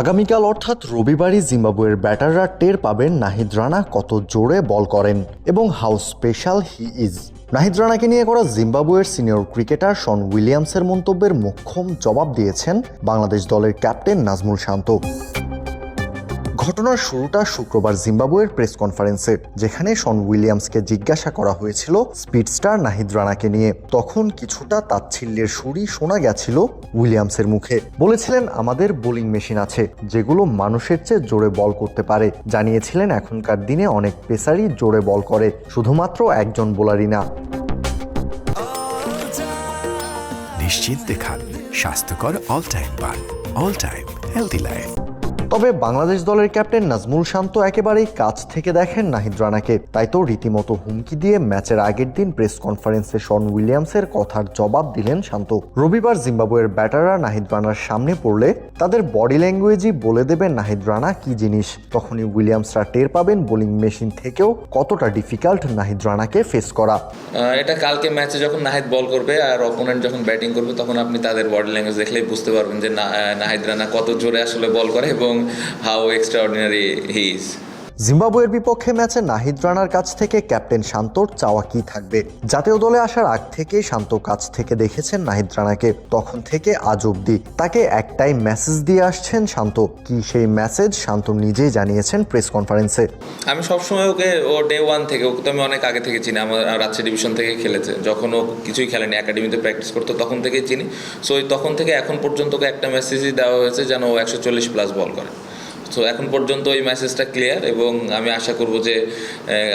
আগামীকাল অর্থাৎ রবিবারই জিম্বাবুয়ের ব্যাটাররা টের পাবেন নাহিদ রানা কত জোরে বল করেন এবং how special he is. Nahid রানাকে নিয়ে করা জিম্বাবুয়ের সিনিয়র ক্রিকেটার শন উইলিয়ামসের মন্তব্যের মোক্ষম জবাব দিয়েছেন বাংলাদেশ দলের ক্যাপ্টেন নাজমুল শান্ত। ঘটনার শুরুটা শুক্রবার জিম্বাবুয়ের প্রেস কনফারেন্সে, যেখানে শন উইলিয়ামসকে জিজ্ঞাসা করা হয়েছিল স্পিড স্টার নাহিদ রানাকে নিয়ে। তখন কিছুটা তাচ্ছিল্যের সুরই শোনা গেছিল উইলিয়ামসের মুখে। বলেছিলেন, আমাদের বোলিং মেশিন আছে, যেগুলো মানুষের চেয়ে জোরে বল করতে পারে। জানিয়েছিলেন, এখনকার দিনে অনেক পেসারই জোরে বল করে, শুধুমাত্র একজন বোলারই না। নিশ্চিন্তে খান, স্বাস্থ্যকর অল টাইম পান অল টাইম হেলদি লাইফ তবে বাংলাদেশ দলের ক্যাপ্টেন নাজমুল শান্ত একেবারেই কাছ থেকে দেখেন নাহিদ রানাকে। তাই তো রীতিমতো হুমকি দিয়ে ম্যাচের আগের দিন প্রেস কনফারেন্সে শন উইলিয়ামসের কথার জবাব দিলেন শান্ত। রবিবার জিম্বাবুয়ের ব্যাটাররা নাহিদ রানার সামনে পড়লে তাদের বডি ল্যাঙ্গুয়েজই বলে দেবেন নাহিদ রানা কি জিনিস। তখনই উইলিয়ামসরা টের পাবেন বোলিং মেশিন থেকেও কতটা ডিফিকাল্ট নাহিদ রানাকে ফেস করা। এটা কালকে ম্যাচে যখন নাহিদ বল করবে আর অপোনেন্ট যখন ব্যাটিং করবে, তখন আপনি তাদের বডি ল্যাঙ্গুয়েজ দেখলেই বুঝতে পারবেন যে নাহিদ রানা কত জোরে আসলে বল করে এবং how extraordinary he is জিম্বাবুয়ের বিপক্ষে ম্যাচে নাহিদ রানার কাছ থেকে ক্যাপ্টেন শান্তর চাওয়া কি থাকবে? জাতীয় দলে আসার আগ থেকে শান্ত কাছ থেকে দেখেছেন নাহিদ রানাকে। তখন থেকে আজ অব্দি তাকে একটাই মেসেজ দিয়ে আসছেন শান্ত। কি সেই মেসেজ শান্ত নিজেই জানিয়েছেন প্রেস কনফারেন্সে আমি সবসময় ওকে, ও ডে ওয়ান থেকে, ওকে তো আমি অনেক আগে থেকে চিনি। আমার রাজশাহী ডিভিশন থেকে খেলেছে। যখন ও কিছুই খেলেনি একাডেমিতে প্র্যাকটিস করতো, তখন থেকেই চিনি। সো তখন থেকে এখন পর্যন্ত একটা মেসেজই দেওয়া হয়েছে যেন ও একশো চল্লিশ প্লাস বল করে। সো এখন পর্যন্ত ওই মেসেজটা ক্লিয়ার এবং আমি আশা করব যে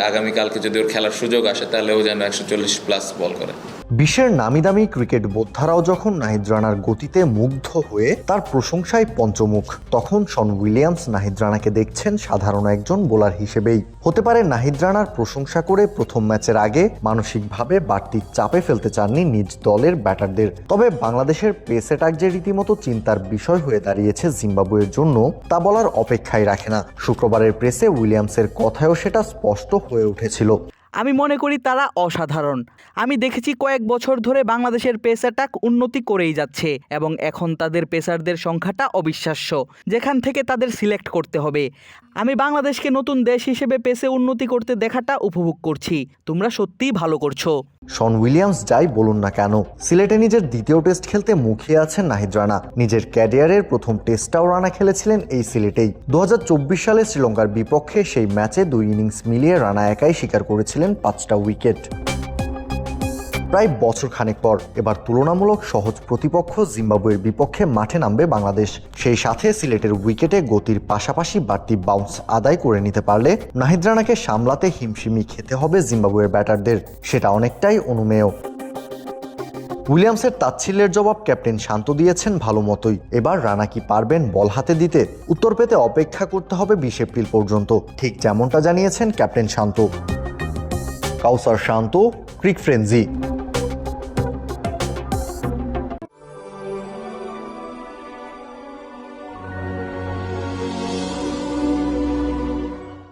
আগামীকালকে যদি ওর খেলার সুযোগ আসে, তাহলে ও যেন একশো চল্লিশ প্লাস বল করে। বিশ্বের নামি দামি ক্রিকেট বোদ্ধারাও যখন নাহিদ রানার গতিতে মুগ্ধ হয়ে তার প্রশংসায় পঞ্চমুখ, তখন শন উইলিয়ামস নাহিদ রানাকে দেখছেন সাধারণ একজন বোলার হিসেবেই। হতে পারে নাহিদ রানার প্রশংসা করে প্রথম ম্যাচের আগে মানসিকভাবে বাড়তি চাপে ফেলতে চাননি নিজ দলের ব্যাটারদের। তবে বাংলাদেশের পেস অ্যাটাক যে রীতিমতো চিন্তার বিষয় হয়ে দাঁড়িয়েছে জিম্বাবুয়ের জন্য, তা বলার অপেক্ষায় রাখে না। শুক্রবারের প্রেসে উইলিয়ামসের কথায়ও সেটা স্পষ্ট হয়ে উঠেছিল। আমি মনে করি তারা অসাধারণ। আমি দেখেছি কয়েক বছর ধরে বাংলাদেশের পেস অ্যাটাক উন্নতি করেই যাচ্ছে এবং এখন তাদের পেসারদের সংখ্যাটা অবিশ্বাস্য, যেখান থেকে তাদের সিলেক্ট করতে হবে। আমি বাংলাদেশকে নতুন দেশ হিসেবে পেসে উন্নতি করতে দেখাটা উপভোগ করছি। তোমরা সত্যিই ভালো করছ। শন উইলিয়ামস যাই বলুন না কেন, সিলেটে নিজের দ্বিতীয় টেস্ট খেলতে মুখিয়ে আছেন নাহিদ রানা। নিজের ক্যারিয়ারের প্রথম টেস্টটাও রানা খেলেছিলেন এই সিলেটেই। দু হাজার চব্বিশ সালে শ্রীলঙ্কার বিপক্ষে সেই ম্যাচে দুই ইনিংস মিলিয়ে রানা একাই স্বীকার করেছিলেন পাঁচটা উইকেট। প্রায় বছর খানেক পর এবার তুলনামূলক সহজ প্রতিপক্ষ জিম্বাবুয়ের বিপক্ষে মাঠে নামবে বাংলাদেশ। সেই সাথে সিলেটের উইকেটে গতির পাশাপাশি বাড়তি বাউন্স আদায় করে নিতে পারলে নাহিদ রানাকে সামলাতে হিমশিমি খেতে হবে জিম্বাবুয়ের ব্যাটারদের, সেটা অনেকটাই অনুমেয়। উইলিয়ামসের তাচ্ছিল্যের জবাব ক্যাপ্টেন শান্ত দিয়েছেন ভালো মতোই। এবার রানা কি পারবেন বল হাতে দিতে? উত্তর পেতে অপেক্ষা করতে হবে বিশ এপ্রিল পর্যন্ত। ঠিক যেমনটা জানিয়েছেন ক্যাপ্টেন শান্ত। কাউসার শান্ত ক্রিক ফ্রেন্জি।